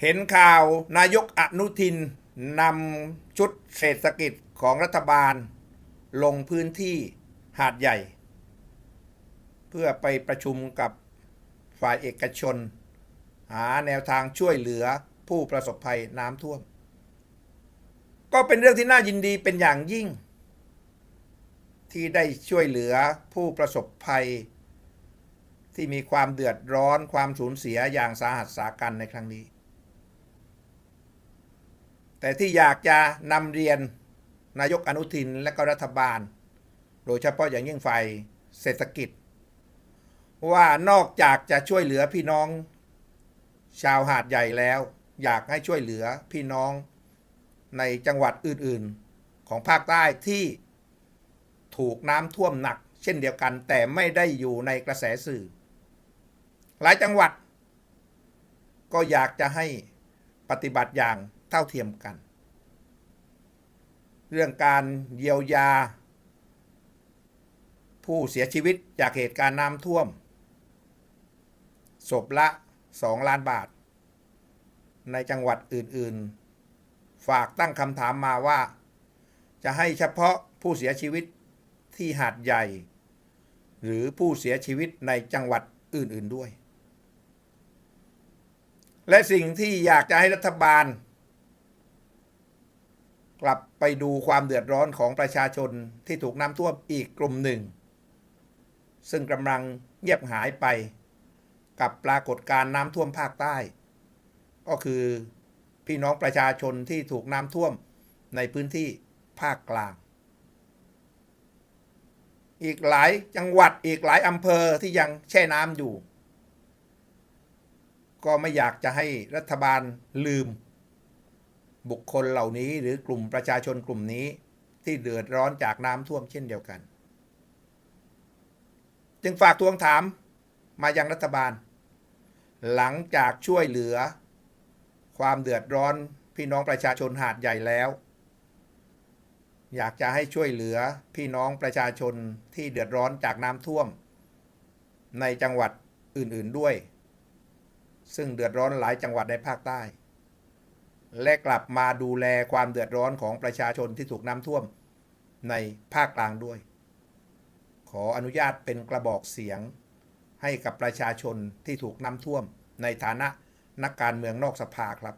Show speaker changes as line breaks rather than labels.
เห็นข่าวนายกอนุทินนำชุดเศรษฐกิจของรัฐบาล ลงพื้นที่หาดใหญ่ เพื่อไปประชุมกับฝ่ายเอกชน หาแนวทางช่วยเหลือผู้ประสบภัยน้ำท่วม ก็เป็นเรื่องที่น่ายินดีเป็นอย่างยิ่ง ที่ได้ช่วยเหลือผู้ประสบภัย ที่มีความเดือดร้อนความสูญเสียอย่างสาหัสสากันในครั้งนี้ แต่ที่อยากจะนำเรียนนายกอนุทินและก็รัฐบาล โดยเฉพาะอย่างยิ่งฝ่ายเศรษฐกิจ ว่านอกจากจะช่วยเหลือพี่น้อง ชาวหาดใหญ่แล้ว อยากให้ช่วยเหลือพี่น้องในจังหวัดอื่นๆ ของภาคใต้ที่ถูกน้ำท่วมหนัก เช่นเดียวกัน แต่ไม่ได้อยู่ในกระแสสื่อ หลายจังหวัด ก็อยากจะให้ปฏิบัติอย่าง เท่าเทียมกัน เรื่องการเยียวยา ผู้เสียชีวิตจากเหตุการณ์น้ำท่วมศพละ 2 ล้านบาท ในจังหวัดอื่นๆ ฝากตั้งคำถามมาว่า จะให้เฉพาะผู้เสียชีวิตที่หาดใหญ่ หรือผู้เสียชีวิตในจังหวัดอื่นๆด้วย และสิ่งที่อยากจะให้รัฐบาล กลับไปดูความเดือดร้อนของประชาชนที่ถูกน้ำท่วมอีกกลุ่มหนึ่ง ซึ่งกำลังเงียบหายไปกับปรากฏการณ์น้ำท่วมภาคใต้ ก็คือพี่น้องประชาชนที่ถูกน้ำท่วมในพื้นที่ภาคกลาง อีกหลายจังหวัดอีกหลายอำเภอที่ยังแช่น้ำอยู่ ก็ไม่อยากจะให้รัฐบาลลืม บุคคลเหล่านี้หรือกลุ่มประชาชนกลุ่มนี้ที่เดือดร้อนจากน้ำท่วมเช่นเดียวกัน จึงฝากทวงถามมายังรัฐบาล หลังจากช่วยเหลือ ความเดือดร้อนพี่น้องประชาชนหาดใหญ่แล้ว อยากจะให้ช่วยเหลือพี่น้องประชาชนที่เดือดร้อนจากน้ำท่วม ในจังหวัดอื่นๆด้วย ซึ่งเดือดร้อนหลายจังหวัดในภาคใต้ และกลับมาดูแลความเดือดร้อนของประชาชนที่ถูกน้ำท่วมในภาคกลางด้วย ขออนุญาตเป็นกระบอกเสียงให้กับประชาชนที่ถูกน้ำท่วมในฐานะนักการเมืองนอกสภาครับ